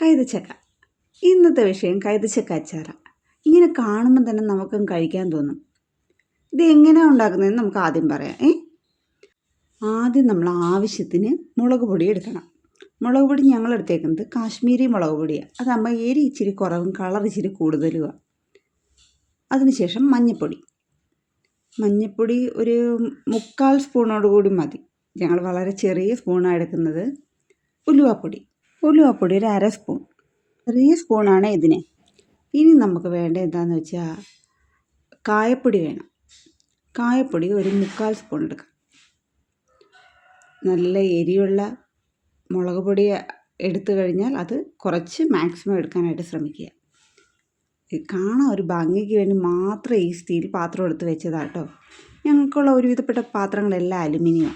കൈതച്ചക്ക. ഇന്നത്തെ വിഷയം കൈതച്ചക്ക അച്ചാറാണ് ഇങ്ങനെ കാണുമ്പോൾ തന്നെ നമുക്കും കഴിക്കാൻ തോന്നും. ഇത് എങ്ങനെയാണ് ഉണ്ടാക്കുന്നതെന്ന് നമുക്ക് ആദ്യം പറയാം ഏ? ആദ്യം നമ്മൾ ആവശ്യത്തിന് മുളക് പൊടി എടുക്കണം. മുളക് പൊടി ഞങ്ങൾ എടുത്തേക്കുന്നത് കാശ്മീരി മുളക് പൊടിയാണ് അതാകുമ്പോൾ എരി ഇച്ചിരി കുറവും കളർ ഇച്ചിരി കൂടുതലുമാണ് അതിനുശേഷം മഞ്ഞൾപ്പൊടി മഞ്ഞൾപ്പൊടി ഒരു മുക്കാൽ സ്പൂണോട് കൂടി മതി. ഞങ്ങൾ വളരെ ചെറിയ സ്പൂണാണ് എടുക്കുന്നത്. ഉലുവാപ്പൊടി. ഉലുവാപ്പൊടി ഒരു അര സ്പൂൺ. ചെറിയ സ്പൂണാണ് ഇതിന്. ഇനി നമുക്ക് വേണ്ട എന്താണെന്ന് വെച്ചാൽ കായപ്പൊടി വേണം. കായപ്പൊടി ഒരു മുക്കാൽ സ്പൂൺ എടുക്കാം. നല്ല എരിയുള്ള മുളക് പൊടി എടുത്തു കഴിഞ്ഞാൽ അത് കുറച്ച് മാക്സിമം എടുക്കാനായിട്ട് ശ്രമിക്കുക. കാണാൻ ഒരു ഭംഗിക്ക് വേണ്ടി മാത്രം ഈ സ്റ്റീൽ പാത്രം എടുത്ത് വെച്ചതാട്ടോ ഞങ്ങൾക്കുള്ള ഒരുവിധപ്പെട്ട പാത്രങ്ങളെല്ലാം അലുമിനിയം.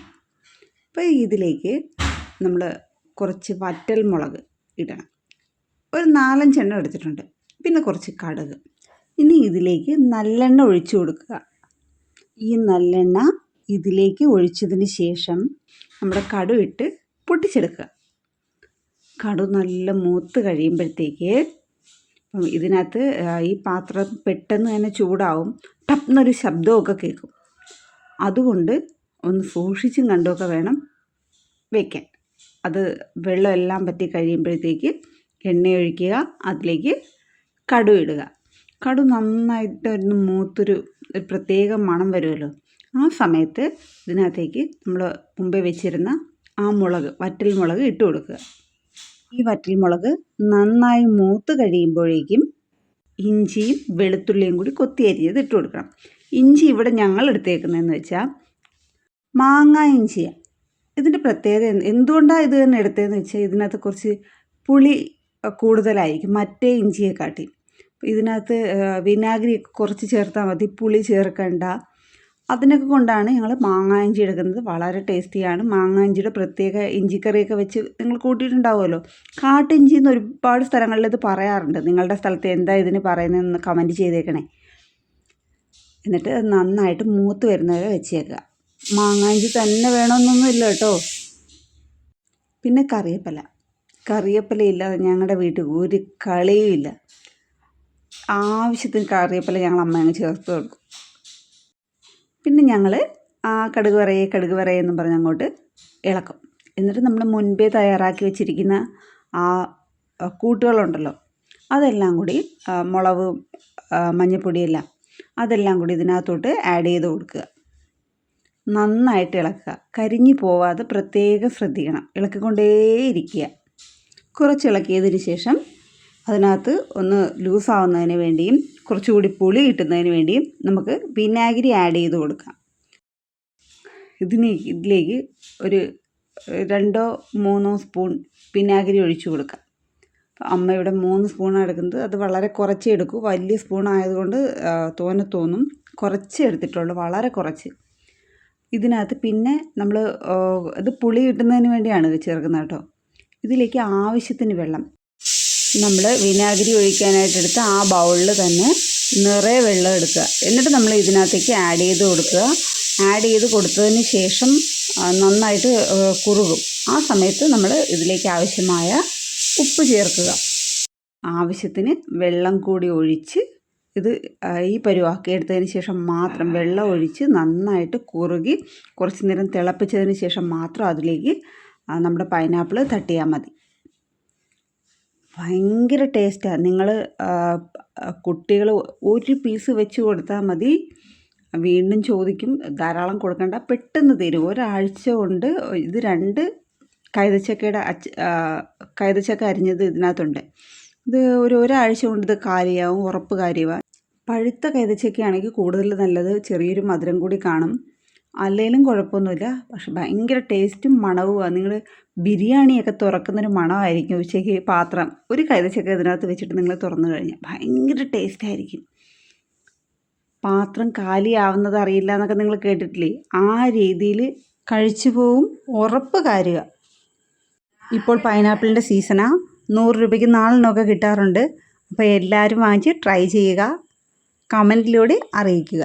അപ്പോൾ ഇതിലേക്ക് നമ്മൾ കുറച്ച് വറ്റൽ മുളക് ഇടണം. ഒരു നാലഞ്ചെണ്ണം എടുത്തിട്ടുണ്ട്. പിന്നെ കുറച്ച് കടുക്. ഇനി ഇതിലേക്ക് നല്ലെണ്ണ ഒഴിച്ചു കൊടുക്കുക. ഈ നല്ലെണ്ണ ഇതിലേക്ക് ഒഴിച്ചതിന് ശേഷം നമ്മുടെ കടു ഇട്ട് പൊട്ടിച്ചെടുക്കുക. കടു നല്ല മൂത്ത് കഴിയുമ്പോഴത്തേക്ക് ഇതിനകത്ത് ഈ പാത്രം പെട്ടെന്ന് തന്നെ ചൂടാവും. ടപ്പെന്നൊരു ശബ്ദമൊക്കെ കേൾക്കും. അതുകൊണ്ട് ഒന്ന് സൂക്ഷിച്ചും കണ്ടുമൊക്കെ വേണം വയ്ക്കാൻ അത് വെള്ളമെല്ലാം പറ്റി കഴിയുമ്പോഴത്തേക്ക് എണ്ണ ഒഴിക്കുക അതിലേക്ക് കടു ഇടുക കടു നന്നായിട്ട് ഒന്ന് മൂത്തൊരു ഒരു പ്രത്യേക മണം വരുമല്ലോ. ആ സമയത്ത് ഇതിനകത്തേക്ക് നമ്മൾ മുമ്പേ വെച്ചിരുന്ന ആ മുളക് വറ്റൽ മുളക് ഇട്ട് കൊടുക്കുക. ഈ വറ്റൽ മുളക് നന്നായി മൂത്ത് കഴിയുമ്പോഴേക്കും ഇഞ്ചിയും വെളുത്തുള്ളിയും കൂടി കൊത്തി അരിഞ്ഞത് ഇട്ട് കൊടുക്കണം. ഇഞ്ചി ഇവിടെ ഞങ്ങൾ എടുത്തേക്കുന്നതെന്ന് വെച്ചാൽ മാങ്ങ ഇഞ്ചിയാണ് ഇതിന്റെ പ്രത്യേകത എന്തുകൊണ്ടാണ് ഇത് തന്നെ എടുത്തതെന്ന് വെച്ചാൽ ഇതിനകത്ത് കുറച്ച് പുളി കൂടുതലായിരിക്കും. മറ്റേ ഇഞ്ചിയെ കാട്ടി. ഇതിനകത്ത് വിനാഗിരി കുറച്ച് ചേർത്താൽ മതി. പുളി ചേർക്കണ്ട. അതിനൊക്കെ കൊണ്ടാണ് ഞങ്ങൾ മാങ്ങാ ഇഞ്ചി എടുക്കുന്നത്. വളരെ ടേസ്റ്റിയാണ്. മാങ്ങാ ഇഞ്ചിയുടെ പ്രത്യേക ഇഞ്ചിക്കറിയൊക്കെ വെച്ച് നിങ്ങൾ കൂട്ടിയിട്ടുണ്ടാവുമല്ലോ. കാട്ടിഞ്ചി എന്ന് ഒരുപാട് സ്ഥലങ്ങളിൽ ഇത് പറയാറുണ്ട്. നിങ്ങളുടെ സ്ഥലത്ത് എന്താ ഇതിന് പറയുന്നതെന്ന് കമന്റ് ചെയ്തേക്കണേ. എന്നിട്ട് നന്നായിട്ട് മൂത്ത് വരുന്നവരെ വെച്ചേക്കുക. മാങ്ങാഞ്ചി തന്നെ വേണമെന്നൊന്നും ഇല്ല കേട്ടോ. പിന്നെ കറിയപ്പല. കറിയപ്പല ഇല്ലാതെ ഞങ്ങളുടെ വീട്ടിൽ ഒരു കളിയും ഇല്ല. ആവശ്യത്തിന് കറിയപ്പല ഞങ്ങൾ അമ്മയങ്ങ് ചേർത്ത് കൊടുക്കും. പിന്നെ ഞങ്ങൾ ആ കടുക് വരയെ കടുക് എന്നും പറഞ്ഞ് അങ്ങോട്ട് ഇളക്കും. എന്നിട്ട് നമ്മൾ മുൻപേ തയ്യാറാക്കി വെച്ചിരിക്കുന്ന ആ കൂട്ടുകളുണ്ടല്ലോ അതെല്ലാം കൂടി മുളക് മഞ്ഞൾപ്പൊടിയെല്ലാം അതെല്ലാം കൂടി ഇതിനകത്തോട്ട് ആഡ് ചെയ്ത് കൊടുക്കുക. നന്നായിട്ട് ഇളക്കുക. കരിഞ്ഞു പോവാതെ പ്രത്യേകം ശ്രദ്ധിക്കണം. ഇളക്കിക്കൊണ്ടേയിരിക്കുക. കുറച്ച് ഇളക്കിയതിന് ശേഷം അതിനകത്ത് ഒന്ന് ലൂസാവുന്നതിന് വേണ്ടിയും കുറച്ചുകൂടി പുളി കിട്ടുന്നതിന് വേണ്ടിയും നമുക്ക് വിനാഗിരി ആഡ് ചെയ്ത് കൊടുക്കാം. ഇതിന് ഇതിലേക്ക് ഒരു രണ്ടോ മൂന്നോ സ്പൂൺ വിനാഗിരി ഒഴിച്ചു കൊടുക്കാം. അമ്മ ഇവിടെ മൂന്ന് സ്പൂണാണ് എടുക്കുന്നത്. അത് വളരെ കുറച്ചേ എടുക്കൂ. വലിയ സ്പൂൺ ആയതുകൊണ്ട് കുറച്ച് എടുത്തിട്ടുള്ളൂ. വളരെ കുറച്ച്. ഇതിനകത്ത് പിന്നെ നമ്മൾ ഇത് പുളി കിട്ടുന്നതിന് വേണ്ടിയാണ് ഇത് ചേർക്കുന്നത് കേട്ടോ. ഇതിലേക്ക് ആവശ്യത്തിന് വെള്ളം. നമ്മൾ വിനാഗിരി ഒഴിക്കാനായിട്ട് എടുത്ത ആ ബൗളിൽ തന്നെ നിറയെ വെള്ളം എടുക്കുക. എന്നിട്ട് നമ്മൾ ഇതിനകത്തേക്ക് ആഡ് ചെയ്ത് കൊടുക്കുക. ആഡ് ചെയ്ത് കൊടുത്തതിന് ശേഷം നന്നായിട്ട് കുറുകും. ആ സമയത്ത് നമ്മൾ ഇതിലേക്ക് ആവശ്യമായ ഉപ്പ് ചേർക്കുക. ആവശ്യത്തിന് വെള്ളം കൂടി ഒഴിച്ച് ഇത് ഈ പരുവാക്കി എടുത്തതിന് ശേഷം മാത്രം വെള്ളം ഒഴിച്ച് നന്നായിട്ട് കുറുകി കുറച്ച് നേരം തിളപ്പിച്ചതിന് ശേഷം മാത്രം അതിലേക്ക് നമ്മുടെ പൈനാപ്പിൾ തട്ടിയാൽ മതി. ഭയങ്കര ടേസ്റ്റാണ് നിങ്ങൾ കുട്ടികൾ ഒരു പീസ് വെച്ച് കൊടുത്താൽ മതി. വീണ്ടും ചോദിക്കും ധാരാളം കൊടുക്കണ്ട പെട്ടെന്ന് തരും. ഒരാഴ്ച കൊണ്ട് ഇത് രണ്ട് കൈതച്ചക്കയുടെ അച്ച് കൈതച്ചക്ക അരിഞ്ഞത് ഇതിനകത്തുണ്ട്. ഇത് ഒരു ഒരാഴ്ച കൊണ്ട് ഇത് കാര്യമാവും ഉറപ്പ് കാര്യമാണ് പഴുത്ത കൈതച്ചക്കയാണെങ്കിൽ കൂടുതൽ നല്ലത് ചെറിയൊരു മധുരം കൂടി കാണും. അല്ലെങ്കിലും കുഴപ്പമൊന്നുമില്ല. പക്ഷെ ഭയങ്കര ടേസ്റ്റും മണവുമാണ് നിങ്ങൾ ബിരിയാണിയൊക്കെ തുറക്കുന്നൊരു മണമായിരിക്കും ഉച്ചയ്ക്ക് പാത്രം. ഒരു കൈതച്ചക്ക ഇതിനകത്ത് വെച്ചിട്ട് നിങ്ങൾ തുറന്നു കഴിഞ്ഞാൽ ഭയങ്കര ടേസ്റ്റായിരിക്കും പാത്രം കാലിയാവുന്നത് അറിയില്ല എന്നൊക്കെ നിങ്ങൾ കേട്ടിട്ടില്ലേ? ആ രീതിയിൽ കഴിച്ചു പോവും. ഉറപ്പ് കാര്യമാണ് ഇപ്പോൾ പൈനാപ്പിളിന്റെ സീസണാണ് നൂറ് രൂപയ്ക്ക് നാളിനൊക്കെ കിട്ടാറുണ്ട്. അപ്പോൾ എല്ലാവരും വാങ്ങിച്ച് ട്രൈ ചെയ്യുക. കമന്റിലൂടെ അറിയിക്കുക.